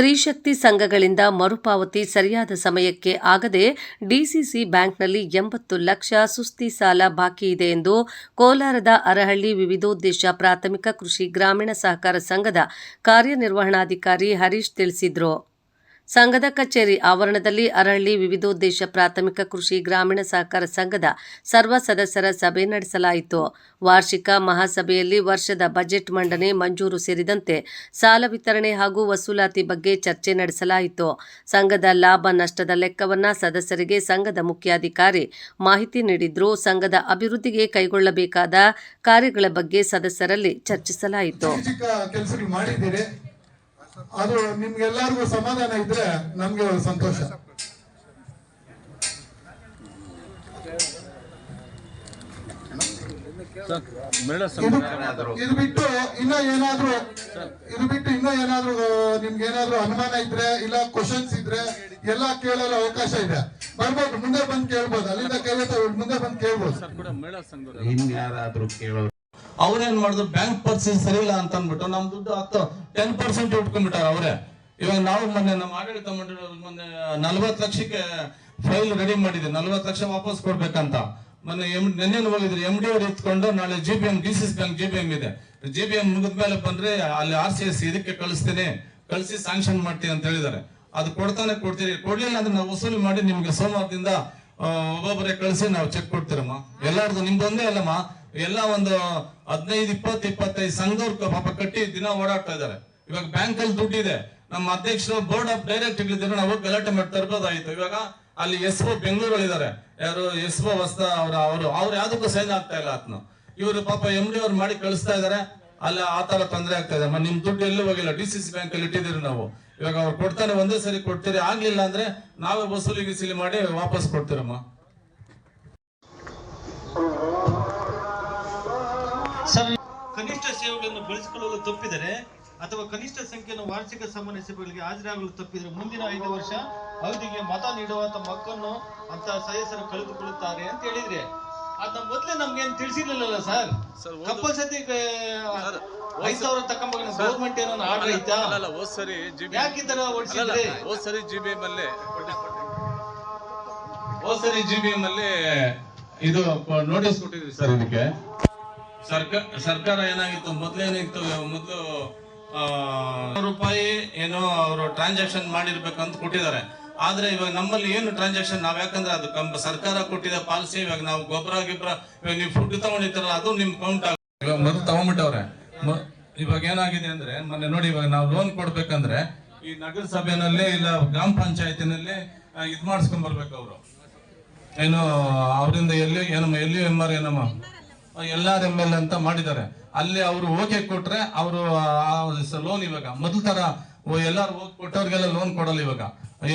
ಸ್ತ್ರೀಶಕ್ತಿ ಸಂಘಗಳಿಂದ ಮರುಪಾವತಿ ಸರಿಯಾದ ಸಮಯಕ್ಕೆ ಆಗದೆ ಡಿಸಿಸಿ ಬ್ಯಾಂಕ್ನಲ್ಲಿ ಎಂಬತ್ತು ಲಕ್ಷ ಸುಸ್ತಿ ಸಾಲ ಬಾಕಿ ಇದೆ ಎಂದು ಕೋಲಾರದ ಅರಹಳ್ಳಿ ವಿವಿಧೋದ್ದೇಶ ಪ್ರಾಥಮಿಕ ಕೃಷಿ ಗ್ರಾಮೀಣ ಸಹಕಾರ ಸಂಘದ ಕಾರ್ಯನಿರ್ವಹಣಾಧಿಕಾರಿ ಹರೀಶ್ ತಿಳಿಸಿದರು. ಸಂಘದ ಕಚೇರಿ ಆವರಣದಲ್ಲಿ ಅರಹಳ್ಳಿ ವಿವಿಧೋದ್ದೇಶ ಪ್ರಾಥಮಿಕ ಕೃಷಿ ಗ್ರಾಮೀಣ ಸಹಕಾರ ಸಂಘದ ಸರ್ವ ಸದಸ್ಯರ ಸಭೆ ನಡೆಸಲಾಯಿತು. ವಾರ್ಷಿಕ ಮಹಾಸಭೆಯಲ್ಲಿ ವರ್ಷದ ಬಜೆಟ್ ಮಂಡನೆ ಮಂಜೂರು ಸೇರಿದಂತೆ ಸಾಲ ವಿತರಣೆ ಹಾಗೂ ವಸೂಲಾತಿ ಬಗ್ಗೆ ಚರ್ಚೆ ನಡೆಸಲಾಯಿತು. ಸಂಘದ ಲಾಭ ನಷ್ಟದ ಲೆಕ್ಕವನ್ನ ಸದಸ್ಯರಿಗೆ ಸಂಘದ ಮುಖ್ಯಾಧಿಕಾರಿ ಮಾಹಿತಿ ನೀಡಿದ್ರು. ಸಂಘದ ಅಭಿವೃದ್ಧಿಗೆ ಕೈಗೊಳ್ಳಬೇಕಾದ ಕಾರ್ಯಗಳ ಬಗ್ಗೆ ಸದಸ್ಯರಲ್ಲಿ ಚರ್ಚಿಸಲಾಯಿತು. ಅದು ನಿಮ್ಗೆಲ್ಲಾರ್ಗು ಸಮಾಧಾನ ಇದ್ರೆ ನಮ್ಗೆ ಸಂತೋಷ. ಇದು ಇದು ಬಿಟ್ಟು ಇನ್ನ ಏನಾದ್ರು ಇದು ಬಿಟ್ಟು ಇನ್ನ ಏನಾದ್ರೂ ನಿಮ್ಗೆ ಏನಾದ್ರೂ ಅನುಮಾನ ಇದ್ರೆ ಇಲ್ಲ ಕ್ವಶನ್ಸ್ ಇದ್ರೆ ಎಲ್ಲ ಕೇಳಲು ಅವಕಾಶ ಇದೆ. ಬರ್ಬೋದು ಮುಂದೆ ಬಂದು ಕೇಳ್ಬೋದು. ಅಲ್ಲಿಂದ ಕೇಳ್ತಾ ಮುಂದೆ ಬಂದು ಕೇಳ್ಬೋದು. ಇನ್ಯಾರಾದ್ರೂ ಕೇಳೋರು ಅವ್ರೇನ್ ಮಾಡಿದ್ರು ಬ್ಯಾಂಕ್ ಪರಿಸ್ಥಿತಿ ಸರಿ ಇಲ್ಲ ಅಂತ ಅಂದ್ಬಿಟ್ಟು ನಮ್ ದುಡ್ಡು ಹತ್ತು ಟೆನ್ ಪರ್ಸೆಂಟ್ ಇಟ್ಕೊಂಡ್ಬಿಟ್ಟಾರ ಅವರೇ. ಇವಾಗ ನಾವು ಮೊನ್ನೆ ನಮ್ಮ ಆಡಳಿತ ಮಂಡಳಿ ಮೊನ್ನೆ ನಲ್ವತ್ತು ಲಕ್ಷಕ್ಕೆ ಫೈಲ್ ರೆಡಿ ಮಾಡಿದೆ ನಲ್ವತ್ತು ಲಕ್ಷ ವಾಪಸ್ ಕೊಡ್ಬೇಕಂತ. ಮೊನ್ನೆ ಎಂ ನೆನ್ನೆ ಹೋಗಿದ್ರು. ಎಂ ಡಿ ಅವ್ರು ಎತ್ಕೊಂಡು ನಾಳೆ G B M D C bank G B M ಇದೆ. ಜಿ ಬಿ ಎಂ ಮುಗಿದ ಮೇಲೆ ಬಂದ್ರೆ ಅಲ್ಲಿ ಆರ್ ಸಿ ಎಸ್ ಇದಕ್ಕೆ ಕಳಿಸ್ತೀನಿ. ಕಳಿಸಿ ಸ್ಯಾಂಕ್ಷನ್ ಮಾಡ್ತೀನಿ ಅಂತ ಹೇಳಿದ್ದಾರೆ. ಅದು ಕೊಡ್ತಾನೆ ಕೊಡ್ತೀರಿ. ಕೊಡ್ಲಿಲ್ಲ ಅಂದ್ರೆ ನಾವು ವಸೂಲಿ ಮಾಡಿ ನಿಮ್ಗೆ ಸೋಮವಾರದಿಂದ ಒಬ್ಬೊಬ್ಬರೇ ಕಳಿಸಿ ನಾವು ಚೆಕ್ ಕೊಡ್ತೀರಮ್ಮ. ಎಲ್ಲಾರ್ದು ನಿಮ್ದೊಂದೇ ಅಲ್ಲಮ್ಮ. ಎಲ್ಲ ಒಂದು ಹದಿನೈದು, ಇಪ್ಪತ್ತು, ಇಪ್ಪತ್ತೈದು ಸಂಘದವ್ರು ಪಾಪ ಕಟ್ಟಿ ದಿನ ಓಡಾಡ್ತಾ ಇದ್ದಾರೆ. ಇವಾಗ ಬ್ಯಾಂಕ್ ಅಲ್ಲಿ ದುಡ್ಡಿದೆ. ನಮ್ಮ ಅಧ್ಯಕ್ಷರು ಬೋರ್ಡ್ ಆಫ್ ಡೈರೆಕ್ಟ್ ಇದ್ದಾರೆ ನಾವು ಗಲಾಟೆ ಮಾಡಿ ತರ್ಬೋದಾಯ್ತು ಇವಾಗ ಅಲ್ಲಿ ಎಸ್ ಒ ಬೆಂಗಳೂರಲ್ಲಿದ್ದಾರೆ. ಯಾರು ಎಸ್ ಒ ವಸ್ತ ಅವ್ರ ಅವರು ಅವ್ರು ಯಾವ್ದಕ್ಕೂ ಸೈನ್ ಆಗ್ತಾ ಇಲ್ಲ ಆತ್ನ. ಇವರು ಪಾಪ ಎಂ ಡಿ ಅವ್ರು ಮಾಡಿ ಕಳಿಸ್ತಾ ಇದಾರೆ ಅಲ್ಲಿ ಆ ತರ ತೊಂದರೆ ಆಗ್ತಾ ಇದೆ. ನಿಮ್ ದುಡ್ಡು ಎಲ್ಲೂ ಹೋಗಿಲ್ಲ. ಡಿ ಸಿ ಸಿ ಬ್ಯಾಂಕ್ ಅಲ್ಲಿ ನಾವು. ಇವಾಗ ಅವ್ರು ಕೊಡ್ತಾನೆ ಒಂದೇ ಸರಿ ಕೊಡ್ತೀರಿ. ಆಗ್ಲಿಲ್ಲ ಅಂದ್ರೆ ನಾವೇ ವಸೂಲಿ ಗಿಸೂಲಿ ಮಾಡಿ ವಾಪಸ್ ಕೊಡ್ತೀರಮ್ಮ. ಕನಿಷ್ಠ ಸೇವೆಗಳನ್ನು ಬಳಸಿಕೊಳ್ಳಲು ತಪ್ಪಿದರೆ ಅಥವಾ ಕನಿಷ್ಠ ಸಂಖ್ಯೆಯನ್ನು ವಾರ್ಷಿಕ ಸಾಮಾನ್ಯ ಸಭೆಗಳಿಗೆ ಹಾಜರಾಗಲು ತಪ್ಪಿದರೆ ಮುಂದಿನ ಐದು ವರ್ಷ ಅವಧಿಗೆ ಮತ ನೀಡುವ ತಮ್ಮ ಹಕ್ಕನ್ನು ಅಂತ ಸದಸ್ಯರು ಕಳೆದುಕೊಳ್ಳುತ್ತಾರೆ ಅಂತ ಹೇಳಿದ್ರೆ ಅದ ಮೊದಲೇ ನಮ್ಗೇನು ತಿಳಿಸಿರ್ಲಿಲ್ಲ ಸರ್? ಸರ್, ಒಂದು- ಕಂಪಲ್ಸರಿ ಐದ್ ಸಾವಿರ ತಕೊಂಬ ಗೌರ್ಮೆಂಟ್ ಏನೋ ಆರ್ಡರ್ ಐತಾ? ಅಲ್ಲ ಹೋದ್ ಸರಿ ಜಿಬಿ ಯಾಕೆ ಈ ತರ ಹೊಡ್ಸಿದ್ರಿ ಹೋದ್ ಸರಿ ಜಿಬಿ ಮಲ್ಲಿ. ಹೋದ್ ಸರಿ ಜಿ ಬಿ ಎಂ ಅಲ್ಲಿ ಇದು ನೋಟಿಸ್ ಕೊಟ್ಟಿದ್ವಿ ಸರ್ ಇದಕ್ಕೆ. ಸರ್ಕಾರ ಸರ್ಕಾರ ಏನಾಗಿತ್ತು? ಮೊದ್ಲು ಏನಾಗಿತ್ತು? ಮೊದ್ಲು ರೂಪಾಯಿ ಏನೋ ಅವರು ಟ್ರಾನ್ಸಾಕ್ಷನ್ ಮಾಡಿರ್ಬೇಕಂತ ಕೊಟ್ಟಿದ್ದಾರೆ. ಆದ್ರೆ ಇವಾಗ ನಮ್ಮಲ್ಲಿ ಏನು ಟ್ರಾನ್ಸಾಕ್ಷನ್ ನಾವ್ ಯಾಕಂದ್ರೆ ಅದು ಕಂಪ ಸರ್ಕಾರ ಕೊಟ್ಟಿದ ಪಾಲಿಸಿ, ಇವಾಗ ನಾವು ಗೊಬ್ಬರ, ಗಿಬ್ಬರ, ಇವಾಗ ನೀವು ಫುಡ್ ತಗೊಂಡಿರ್ತಾರಲ್ಲ, ಅದು ನಿಮ್ ಕೌಂಟ್ ಇವಾಗ ಮೊದಲು ತಗೊಂಡ್ಬಿಟ್ಟವ್ರೆ ಇವಾಗ ಏನಾಗಿದೆ ಅಂದ್ರೆ, ಮೊನ್ನೆ ನೋಡಿ ಇವಾಗ ನಾವು ಲೋನ್ ಕೊಡ್ಬೇಕಂದ್ರೆ, ಈ ನಗರಸಭೆನಲ್ಲಿ ಇಲ್ಲ, ಗ್ರಾಮ ಪಂಚಾಯತಿನಲ್ಲಿ ಇದ್ ಮಾಡಿಸ್ಕೊಂಡ್ ಬರ್ಬೇಕು ಅವರು. ಏನು, ಅವರಿಂದ ಎಲ್ಲಿ, ಏನಮ್ಮ ಎಲ್ಲಿ ಏನಮ್ಮ? ಎಲ್ ಆರ್ ಎಂ ಎಲ್ ಅಂತ ಮಾಡಿದ್ದಾರೆ. ಅಲ್ಲಿ ಅವರು ಓಕೆ ಕೊಟ್ರೆ ಅವರು ಲೋನ್ ಇವಾಗ. ಮೊದಲ ತರ ಎಲ್ಲಾರು ಹೋಗಿ ಕೊಟ್ಟವ್ರಿಗೆಲ್ಲ ಲೋನ್ ಕೊಡಲ್ಲ ಇವಾಗ.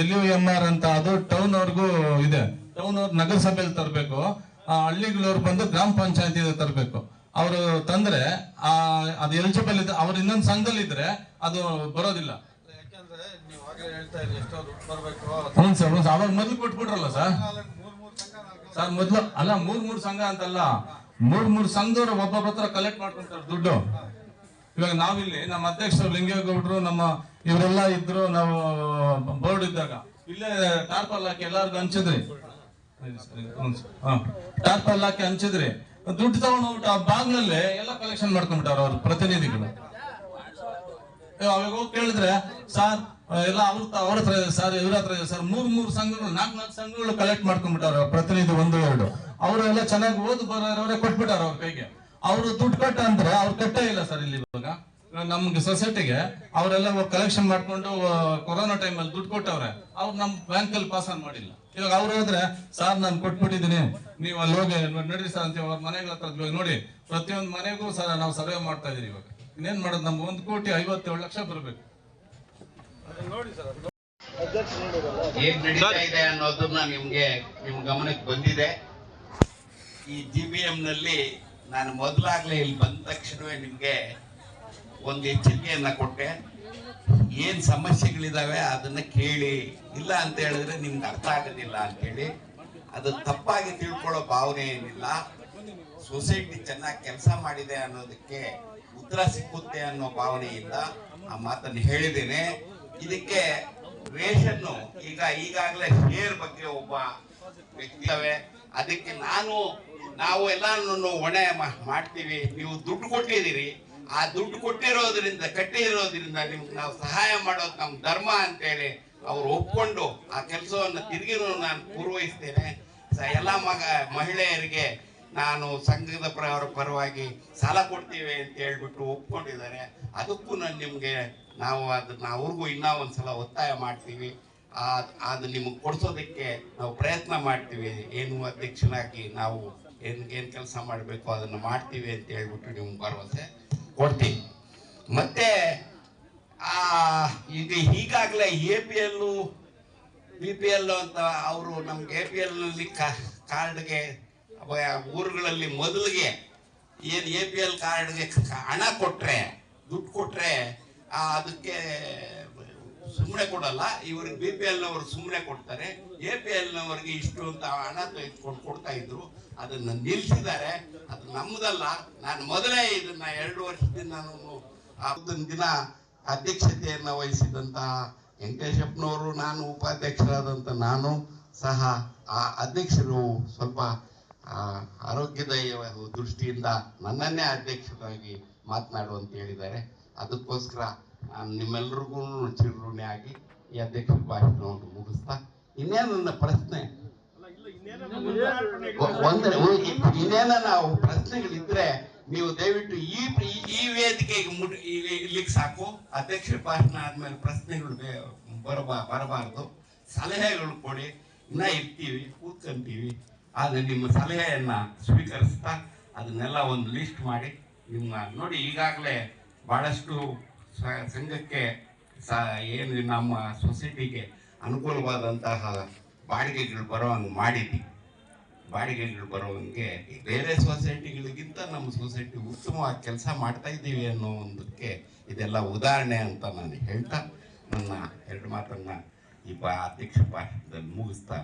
ಎಲ್ ಯು ಎಂ ಆರ್ ಅಂತ ಅದು ಟೌನ್ ಅವ್ರಿಗೂ ಇದೆ. ಟೌನ್ ಅವ್ರ ನಗರಸಭೆಯಲ್ಲಿ ತರಬೇಕು. ಹಳ್ಳಿಗಳವ್ರು ಬಂದು ಗ್ರಾಮ ಪಂಚಾಯತಿ ತರಬೇಕು. ಅವರು ತಂದ್ರೆ ಆ ಅದು ಎಲಿಜಿಬಲ್ ಇದ್ರೆ ಅವ್ರು ಇನ್ನೊಂದು ಸಂಘದಲ್ಲಿ ಇದ್ರೆ ಅದು ಬರೋದಿಲ್ಲ. ಹ್ಞೂ ಸರ್ ಹ್ಞೂ ಸರ್. ಅವಾಗ ಮೊದಲು ಕೊಟ್ಬಿಟ್ರಲ್ಲ ಸರ್? ಸರ್ ಮೊದ್ಲು ಅಲ್ಲ ಮೂರ್ ಮೂರ್ ಸಂಘ ಅಂತಲ್ಲ. ಮೂರ್ ಮೂರ್ ಸಂಘದವ್ರು ಒಬ್ಬೊಬ್ಬ ಹತ್ರ ಕಲೆಕ್ಟ್ ಮಾಡ್ಕೊಂತಾರೆ ದುಡ್ಡು. ಇವಾಗ ನಾವಿಲ್ಲಿ ನಮ್ಮ ಅಧ್ಯಕ್ಷರು ಲಿಂಗೇಗೌಡರು, ನಮ್ಮ ಇವರೆಲ್ಲ ಇದ್ರು, ನಾವು ಬೋರ್ಡ್ ಇದ್ದಾಗ. ಇಲ್ಲೇ ಟಾರ್ಪಲ್ ಹಾಕಿ ಎಲ್ಲಾರ್ಗು ಹಂಚಿದ್ರಿ. ಟಾರ್ಪಲ್ ಹಾಕಿ ಹಂಚಿದ್ರಿ. ದುಡ್ಡು ತಗೊಂಡು ಹೋಗ್ಬಿಟ್ಟು ಆ ಬಾಗ್ಲಲ್ಲೇ ಎಲ್ಲ ಕಲೆಕ್ಷನ್ ಮಾಡ್ಕೊಂಡ್ಬಿಟ್ಟಾರ ಅವ್ರ ಪ್ರತಿನಿಧಿಗಳು. ಅವಾಗ ಹೋಗಿ ಕೇಳಿದ್ರೆ, ಸರ್ ಎಲ್ಲ ಅವ್ರ ಅವ್ರ ಹತ್ರ ಸರ್, ಇವ್ರ ಹತ್ರ ಸರ್. ಮೂರ್ ಮೂರ್ ಸಂಘಗಳು, ನಾಲ್ಕು ನಾಲ್ಕು ಸಂಘಗಳು ಕಲೆಕ್ಟ್ ಮಾಡ್ಕೊಂಡ್ಬಿಟ್ಟಾರ ಪ್ರತಿನಿಧಿ ಒಂದು, ಎರಡು. ಅವರೆಲ್ಲ ಚೆನ್ನಾಗಿ ಓದ್ ಬರೋರವರೇ ಕೊಟ್ಬಿಟ್ಟಾರ ಅವ್ರ ಕೈಗೆ. ಅವರು ದುಡ್ಡು ಕಟ್ಟ ಅಂದ್ರೆ ಅವ್ರು ಕಟ್ಟೇ ಇಲ್ಲ ಸರ್ ಇಲ್ಲಿ ಇವಾಗ. ನಮ್ಗೆ ಸೊಸೈಟಿಗೆ ಅವರೆಲ್ಲ ಕಲೆಕ್ಷನ್ ಮಾಡ್ಕೊಂಡು ಕೊರೋನಾ ಟೈಮಲ್ಲಿ ದುಡ್ಡು ಕೊಟ್ಟವ್ರೆ. ಅವ್ರು ನಮ್ ಬ್ಯಾಂಕ್ ಅಲ್ಲಿ ಪಾಸ್ ಆನ್ ಮಾಡಿಲ್ಲ. ಇವಾಗ ಅವ್ರು ಹೋದ್ರೆ, ಸರ್, ನಾನು ಕೊಟ್ಬಿಟ್ಟಿದ್ದೀನಿ. ನೀವು ಅಲ್ಲಿ ಹೋಗಿ ನಡೀರಿ ಸರ್, ಅಂತ ಅವ್ರ ಮನೆಗಳ ಹತ್ರ ನೋಡಿ, ಪ್ರತಿಯೊಂದು ಮನೆಗೂ ಸರ್ ನಾವು ಸರ್ವೆ ಮಾಡ್ತಾ ಇದೀವಿ ಇವಾಗ. ಇನ್ನೇನ್ ಮಾಡೋದು? ನಮ್ಗೆ ಒಂದು ಕೋಟಿ ಐವತ್ತೇಳು ಲಕ್ಷ ಬರ್ಬೇಕು. ಏನ್ ಇದೆ ಅನ್ನೋದನ್ನ ನಿಮ್ಗೆ, ನಿಮ್ ಗಮನಕ್ಕೆ ಬಂದಿದೆ. ಈ ಜಿ ಬಿ ಎಂ ನಲ್ಲಿ ನಾನು ಮೊದಲಾಗ್ಲೇ ಇಲ್ಲಿ ಬಂದ ತಕ್ಷಣವೇ ನಿಮ್ಗೆ ಒಂದು ಎಚ್ಚರಿಕೆಯನ್ನ ಕೊಟ್ಟೆ. ಏನ್ ಸಮಸ್ಯೆಗಳಿದಾವೆ ಅದನ್ನ ಕೇಳಿ, ಇಲ್ಲ ಅಂತ ಹೇಳಿದ್ರೆ ನಿಮ್ಗೆ ಅರ್ಥ ಆಗೋದಿಲ್ಲ ಅಂತೇಳಿ ಅದು ತಪ್ಪಾಗಿ ತಿಳ್ಕೊಳ್ಳೋ ಭಾವನೆ ಏನಿಲ್ಲ. ಸೊಸೈಟಿ ಚೆನ್ನಾಗಿ ಕೆಲಸ ಮಾಡಿದೆ ಅನ್ನೋದಕ್ಕೆ ಉತ್ತರ ಸಿಕ್ಕುತ್ತೆ ಅನ್ನೋ ಭಾವನೆಯಿಂದ ಆ ಮಾತನ್ನು ಹೇಳಿದ್ದೇನೆ. ಇದಕ್ಕೆ ರೇಷನ್ನು ಈಗ ಈಗಾಗಲೇ ಶೇರ್ ಬಗ್ಗೆ ಒಬ್ಬ ವ್ಯಕ್ತಿಯವೆ ಅದಕ್ಕೆ ನಾನು, ನಾವು ಎಲ್ಲಾನು ಹೊಣೆ ಮಾಡ್ತೀವಿ. ನೀವು ದುಡ್ಡು ಕೊಟ್ಟಿದ್ದೀರಿ. ಆ ದುಡ್ಡು ಕೊಟ್ಟಿರೋದ್ರಿಂದ, ಕಟ್ಟಿರೋದ್ರಿಂದ ನಿಮ್ಗೆ ನಾವು ಸಹಾಯ ಮಾಡೋದು ನಮ್ಮ ಧರ್ಮ ಅಂತೇಳಿ ಅವ್ರು ಒಪ್ಕೊಂಡು ಆ ಕೆಲಸವನ್ನು ತಿರುಗಿನೂ ನಾನು ಪೂರ್ವಹಿಸ್ತೇನೆ. ಎಲ್ಲ ಮಗ, ಮಹಿಳೆಯರಿಗೆ ನಾನು ಸಂಘದ ಪರ ಪರವಾಗಿ ಸಾಲ ಕೊಡ್ತೀವಿ ಅಂತ ಹೇಳ್ಬಿಟ್ಟು ಒಪ್ಕೊಂಡಿದ್ದಾರೆ. ಅದಕ್ಕೂ ನಾನು ನಿಮಗೆ ನಾವು ಅದನ್ನ ಅವ್ರಿಗೂ ಇನ್ನೂ ಒಂದ್ಸಲ ಒತ್ತಾಯ ಮಾಡ್ತೀವಿ. ಅದು ನಿಮಗೆ ಕೊಡಿಸೋದಕ್ಕೆ ನಾವು ಪ್ರಯತ್ನ ಮಾಡ್ತೀವಿ. ಏನು ಅಧ್ಯಕ್ಷನಾಗಿ ನಾವು ಏನು ಏನು ಕೆಲಸ ಮಾಡಬೇಕು ಅದನ್ನು ಮಾಡ್ತೀವಿ ಅಂತ ಹೇಳ್ಬಿಟ್ಟು ನಿಮ್ಗೆ ಭರವಸೆ ಕೊಡ್ತೀವಿ ಮತ್ತೆ ಈಗ ಈಗಾಗಲೇ A P L B P L ಅಂತ ಅವರು ನಮ್ಗೆ ಎ ಪಿ ಎಲ್ನಲ್ಲಿ ಕಾರ್ಡ್ಗೆ ಊರುಗಳಲ್ಲಿ ಮೊದಲಿಗೆ ಏನು ಎ ಪಿ ಎಲ್ ಕಾರ್ಡ್ಗೆ ಹಣ ಆ, ಅದಕ್ಕೆ ಸುಮ್ಮನೆ ಕೊಡಲ್ಲ. ಇವ್ರಿಗೆ ಬಿ ಪಿ ಎಲ್ನವರು ಸುಮ್ಮನೆ ಕೊಡ್ತಾರೆ. ಎ ಪಿ ಎಲ್ನವರಿಗೆ ಇಷ್ಟು ಅಂತ ಹಣ ತೆಗೆದುಕೊಂಡು ಕೊಡ್ತಾ ಇದ್ರು. ಅದನ್ನ ನಿಲ್ಲಿಸಿದ್ದಾರೆ ಅದು ನಮ್ಮದಲ್ಲ ನಾನು ಮೊದಲೇ ಇದನ್ನ ಎರಡು ವರ್ಷದಿಂದ ನಾನು ಅದನ್ನ ದಿನ ಅಧ್ಯಕ್ಷತೆಯನ್ನು ವಹಿಸಿದಂತಹ ವೆಂಕಟೇಶಪ್ಪನವರು, ನಾನು ಉಪಾಧ್ಯಕ್ಷರಾದಂಥ ನಾನು ಸಹ ಆ ಅಧ್ಯಕ್ಷರು ಸ್ವಲ್ಪ ಆರೋಗ್ಯದ ದೃಷ್ಟಿಯಿಂದ ನನ್ನನ್ನೇ ಅಧ್ಯಕ್ಷರಾಗಿ ಮಾತನಾಡುವಂತ ಹೇಳಿದ್ದಾರೆ. ಅದಕ್ಕೋಸ್ಕರ ನಾನು ನಿಮ್ಮೆಲ್ಲರಿಗೂ ಚಿರಋಣಿ ಆಗಿ ಈ ಅಧ್ಯಕ್ಷ ಭಾಷಣವನ್ನು ಮುಗಿಸ್ತಾ ಇನ್ನೇನು ನನ್ನ ಪ್ರಶ್ನೆ. ಇನ್ನೇನು ಇನ್ನೇನ ನಾವು ಪ್ರಶ್ನೆಗಳಿದ್ರೆ ನೀವು ದಯವಿಟ್ಟು ಈ, ಈ- ವೇದಿಕೆಗೆ ಮುಟ್ ಇಲ್ಲಿಗೆ ಸಾಕು. ಅಧ್ಯಕ್ಷ ಭಾಷಣ ಆದ್ಮೇಲೆ ಪ್ರಶ್ನೆಗಳು ಬರಬಾ, ಬರಬಾರ್ದು. ಸಲಹೆಗಳು ಕೊಡಿ. ಇನ್ನ ಇರ್ತೀವಿ, ಕೂತ್ಕೊಂತೀವಿ. ಆದ್ರೆ ನಿಮ್ಮ ಸಲಹೆಯನ್ನ ಸ್ವೀಕರಿಸ್ತಾ ಅದನ್ನೆಲ್ಲ ಒಂದು ಲಿಸ್ಟ್ ಮಾಡಿ. ನಿಮ್ಮ, ನೋಡಿ, ಈಗಾಗಲೇ ಬಹಳಷ್ಟು ಸ- ಸಂಘಕ್ಕೆ ಸ ಏನು ನಮ್ಮ ಸೊಸೈಟಿಗೆ ಅನುಕೂಲವಾದಂತಹ ಬಾಡಿಗೆಗಳು ಬರೋಂಗೆ ಮಾಡಿದ್ವಿ. ಬಾಡಿಗೆಗಳು ಬರೋಂಗೆ ಈ ಬೇರೆ ಸೊಸೈಟಿಗಳಿಗಿಂತ ನಮ್ಮ ಸೊಸೈಟಿ ಉತ್ತಮವಾಗಿ ಕೆಲಸ ಮಾಡ್ತಾ ಇದ್ದೀವಿ ಅನ್ನೋ ಒಂದಕ್ಕೆ ಇದೆಲ್ಲ ಉದಾಹರಣೆ ಅಂತ ನಾನು ಹೇಳ್ತಾ ನನ್ನ ಎರಡು ಮಾತನ್ನು ಈ ಬಾ ಅಧ್ಯಕ್ಷ ಮುಗಿಸ್ತಾ